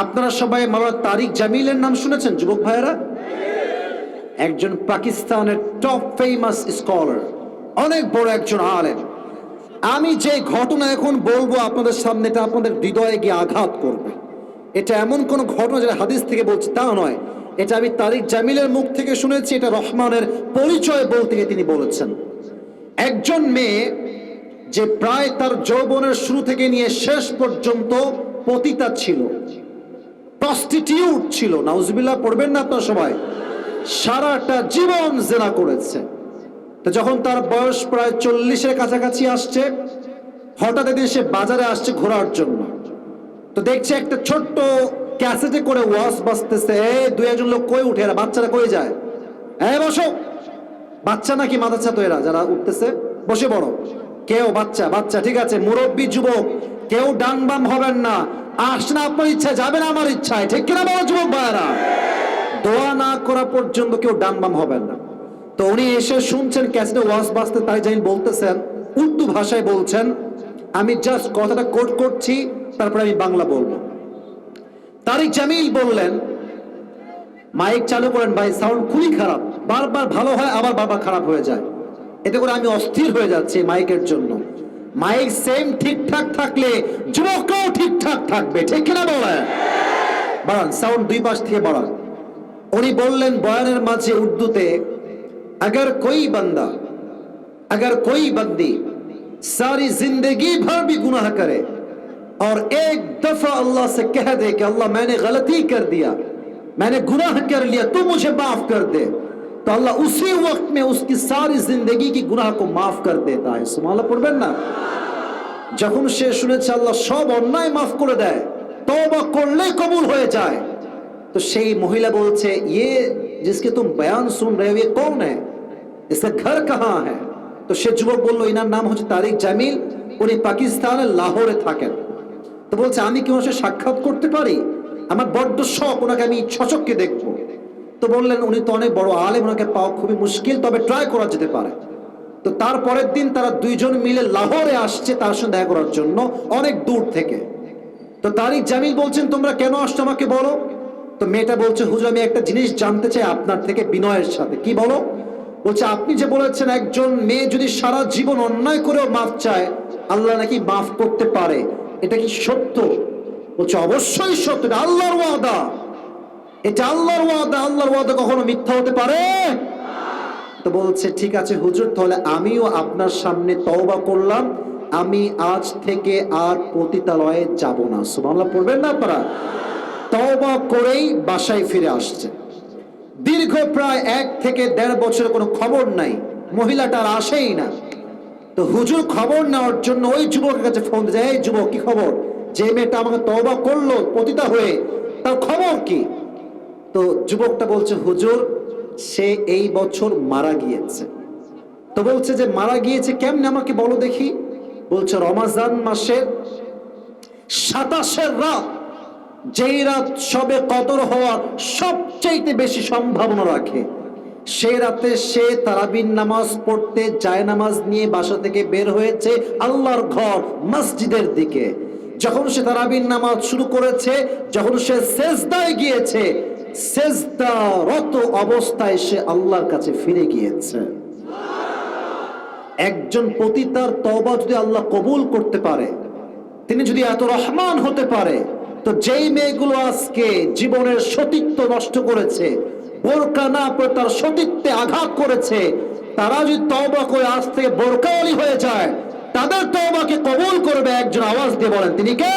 আপনারা সবাই মাওলানা তারিক জামিলের নাম শুনেছেন, যুবক ভাইয়েরা? একজন পাকিস্তানের টপ ফেমাস স্কলার অনেক বড় একজন আলেম। আমি যে ঘটনা এখন বলব আপনাদের সামনে, এটা আপনাদের হৃদয়ে গিয়ে আঘাত করবে। এটা এমন কোন ঘটনা যেটা হাদিস থেকে বলছি, তা নয়। এটা আমি তারিক জামিলের মুখ থেকে শুনেছি, এটা রহমানের পরিচয় বলতে গিয়ে তিনি বলেছেন। একজন মেয়ে যে প্রায় তার যৌবনের শুরু থেকে নিয়ে শেষ পর্যন্ত পতিতা ছিল প্রস্টিটিউট ছিল। নাউজবিল্লাহ, পড়বেন না আপনার সবাই সারাটা জীবন জেনা করেছে। তো যখন তার বয়স প্রায় চল্লিশের কাছাকাছি আসছে, হঠাৎ একদিন সে বাজারে আসছে ঘোরার জন্য। তো দেখছে একটা ছোট্ট ক্যাসেটে করে ওয়াশ বাজতেছে। এই দুই একজন লোক কই উঠে? এরা বাচ্চারা কই যায়? হ্যাঁ বসো। বাচ্চা নাকি মাদাচ্ছা তো এরা, যারা উঠতেছে? বসে বড় কেউ বাচ্চা? বাচ্চা, ঠিক আছে, মুরব্বী যুবক। কেউ ডান বাম হবেন না। আসনা আপনার ইচ্ছা যাবেন আমার ইচ্ছায়। ঠিক কিনা বলো, যুবক ভাইয়ারা? দোয়া না করা পর্যন্ত কেউ ডান বাম হবেন না। তো উনি এসে শুনছেন, ক্যাসেটে ওয়াজ বাজতে, তাই জানি বলতেছেন, উর্দু ভাষায় বলছেন, আমি জাস্ট কথাটা কোট করছি, তারপরে আমি বাংলা বলব। তারিক জামিল বললেন, মাইক চালু করেন ভাই সাউন্ড খুবই খারাপ। বারবার ভালো হয়, আবার বারবার খারাপ হয়ে যায়। এতে করে আমি অস্থির হয়ে যাচ্ছি মাইকের জন্য। মাইক সেম ঠিকঠাক থাকলে যুবকরাও ঠিকঠাক থাকবে ঠিক কিনা বলেন বাড়ান সাউন্ড দুই পাশ থেকে বাড়ান উনি বললেন বয়ানের মাঝে উর্দুতে अगर कोई बंदा अगर कोई बंदी सारी जिंदगी भर भी गुनाह करे और एक दफा अल्लाह से कह दे कि अल्लाह मैंने गलती कर दिया मैंने गुनाह कर लिया तू मुझे माफ कर दे तो अल्लाह उसी वक्त में उसकी सारी जिंदगी की गुनाह को माफ कर देता है। सुमाला पढ़बेन ना। যখন সে শুনেছে আল্লাহ, সব অন্যায় মাফ করে দেয় তবা করলে কবুল হয়ে যায়। তো সেই মহিলা বলছে ইয়ে जिसके तुम बयान सुन रहे हो ये कौन है इसका घर তো সে যুবক বলল, ইনার নাম হচ্ছে তারিক জামিল, উনি পাকিস্তানের লাহোরে থাকেন। তো বলছে, আমি কি ওনার সাক্ষাৎ করতে পারি? আমার বড্ড শখ, ওনাকে আমি ছচককে দেখব। তো বললেন, উনি তো অনেক বড় আলেম, ওনাকে পাওয়া খুবই মুশকিল, তবে ট্রাই করা যেতে পারে। তো তারপরের দিন তারা দুইজন মিলে লাহোরে আসছে তার সঙ্গে দেখা করার জন্য, অনেক দূর থেকে। তো তারিক জামিল বলছেন, তোমরা কেন আসছো আমাকে বলো? তো মেয়েটা বলছে, হুজুর, আমি একটা জিনিস জানতে চাই আপনার থেকে বিনয়ের সাথে। কি বলো? বলছে, আপনি যে বলেছেন একজন মেয়ে যদি সারা জীবন অন্যায় করেও মাফ চায়, আল্লাহ নাকি মাফ করতে পারে। এটা কি সত্য? বলছে, অবশ্যই সত্য আল্লাহর ওয়াদা। এটা আল্লাহর ওয়াদা আল্লাহর ওয়াদা কখনো মিথ্যা হতে পারে? তো বলছে, ঠিক আছে হুজুর, তাহলে আমিও আপনার সামনে তওবা করলাম। আমি আজ থেকে আর পতিতালয়ে যাব না। সুবহানাল্লাহ, পড়বেন না আপনারা? তওবা করেই বাসায় ফিরে আসছে। দীর্ঘ প্রায় এক থেকে দেড় বছর কোনো খবর নাই। মহিলাটা আর আসেই না। তো হুজুর খবর নেওয়ার জন্য ওই যুবকের কাছে ফোন দিয়ে যুবক, কি খবর? যে মেয়েটা আমাকে তওবা করল পতিতা হয়ে, তার খবর কি? তো যুবকটা বলছে, হুজুর, সে এই বছর মারা গিয়েছে। তো বলছে যে, মারা গিয়েছে কেমনে আমাকে বলো দেখি? বলছে, রমাজান মাসের সাতাশের রাত, যেই রাত সবে কদর হওয়ার সবচাইতে বেশি সম্ভাবনা রাখে সে রাতে সে তারাবিন নামাজ পড়তে যায় নামাজ নিয়ে বাসা থেকে বের হয়েছে আল্লাহর ঘর মসজিদের দিকে। যখন সে তারাবিন নামাজ শুরু করেছে, যখন সে সেজদায় গিয়েছে সেজদারত অবস্থায় সে আল্লাহর কাছে ফিরে গিয়েছে। একজন পতিতার তবা যদি আল্লাহ কবুল করতে পারে, তিনি যদি এত রহমান হতে পারে, তো যেই মেয়েগুলো আজকে জীবনের সতীত্ব নষ্ট করেছে, বোরকা না পরে তার সতীত্বে আঘাত করেছে, তারা যদি তবা করে আজ থেকে বোরকাওয়ালি হয়ে যায়, তাদের তবাকে কবুল করবে একজন আওয়াজ দিয়ে বলেন, তিনি কে?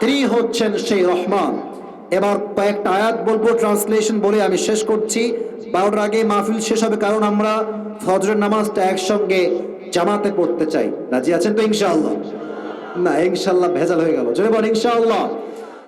তিনি হচ্ছেন সেই রহমান। এবার কয়েকটা আয়াত বলব ট্রান্সলেশন বলে আমি শেষ করছি। বারোটার আগে মাহফিল শেষ হবে কারণ আমরা ফজরের নামাজটা একসঙ্গে জামাতে পড়তে চাই। রাজি আছেন তো ইনশাআল্লাহ? না ইনশাল্লাহ ভেজাল হয়ে গেল। জোরে বল ইনশাআল্লাহ।